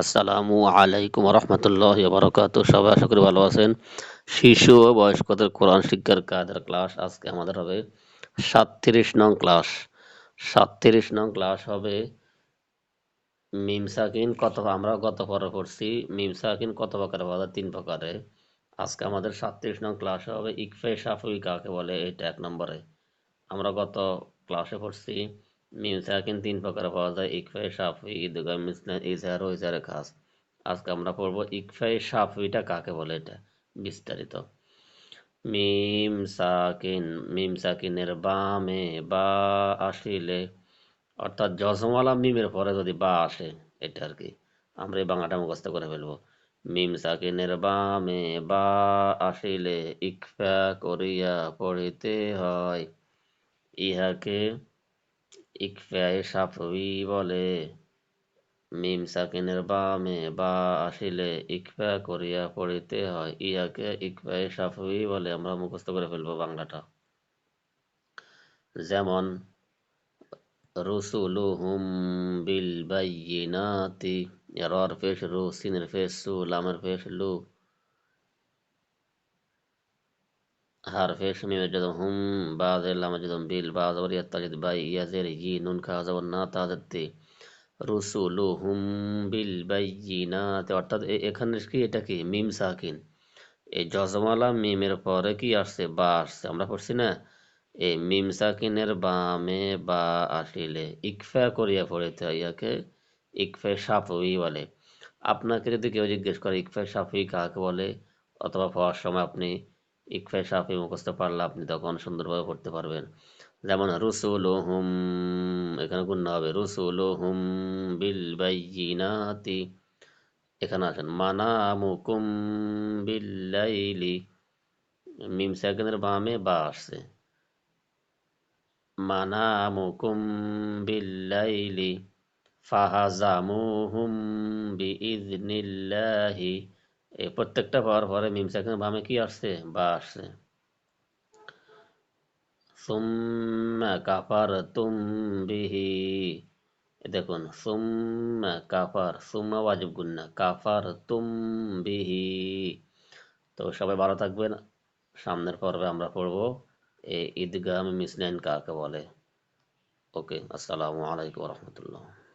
আসসালামু আলাইকুম রহমতুল্লাহ বরকাত সবাই আশা করি ভালো আছেন। শিশু ও বয়স্কদের কোরআন শিক্ষার কায়দার ক্লাস আজকে আমাদের হবে সাতত্রিশ নং ক্লাস। সাতত্রিশ নং ক্লাস হবে মিম সাকিন কত আমরা গত পরে পড়ছি। মিম সাকিন কত প্রকারে পাওয়া তিন প্রকারে আজকে আমাদের সাতত্রিশ নং ক্লাস হবে ইকফে সাফুই কাকে বলে? এটা এক নম্বরে। আমরা গত ক্লাসে পড়ছি। মিম সাকিন তিন প্রকার পাওয়া যায়। ইকফে সাফি ঈদগা মিসলান ইজহার ও ইজহারে খাস। আজকে আমরা পড়ব ইকফে সাফিটা কাকে বলে এটা? বিস্তারিত। মিম সাকিন, মিম সাকিনের বামে বা আসিলে, অর্থাৎ জজমালা মিমের পরে যদি বা আসে, এটা আর কি। আমরা এই বাংলাটা মুখস্থ করে ফেলব। মিম সাকিনের বামে বা আসিলে ইকফা করিয়া পড়িতে হয়। ইহাকে ইকফায়ে সাফবি বলে, মিম সাকিনের বামে বা আসিলে ইকফা করিয়া পড়িতে হয়। ইয়াকে ইকফায়ে সাফবি বলে আমরা মুখস্থ করে ফেলব বাংলাটা। যেমন, রুসুলুহুম বিল বাইয়িনাতি রর পেশ রু, সিনের পেশ সু, লামের পেশ লু حرف ميم جدم هم بعض اللام جدم بيل بعض وريا تجد باي يزير يي نون كا زبر না তাদেরতে রুসুলুহুম বিল বাইয়িনাত অর্থাৎ এখানে কি এটা কি মিম সাকিন এই জজমালা মিমের পরে কি আসছে বা আসছে আমরা পড়ছি না এই মিম সাকিনের বামে বা আসিলে ইকফা করিয়া পড়িতে হয় ইয়াকে ইকফে সাফুই বলে আপনাকে যদি কেউ জিজ্ঞেস করে ইকফে সাফুই কাকে বলে অথবা পড়ার সময় আপনি ইকফা সাফি মুখস্থ পারলে আপনি তখন সুন্দরভাবে পড়তে পারবেন। যেমন রুসুল হুম এখানে গুণ হবে রুসুল হুম বিল বাইনাতি এখানে আসেন, মানামুকুম বিল্লাইলি মিম সেকেন্ডের বামে বা আসছে। মানামুকুম বিল্লাইলি ফাহাজামুহুম বিইذনিল্লাহি এই প্রত্যেকটা পাওয়ার পরে মিম সেকেন্ড বামে কি আসছে? বা আসছে। সুম্মা কাফারতুম বিহি। দেখুন, সুম্মা কাফার, সুম্মা ওয়াজিব গুন্না কাফার তুম বিহি। তো সবাই ভালো থাকবেন। সামনের পর্বে আমরা পড়ব এই ঈদগাহ মিসলাইন কাকে বলে? ওকে, আসসালামু আলাইকুম রহমতুল্লাহ।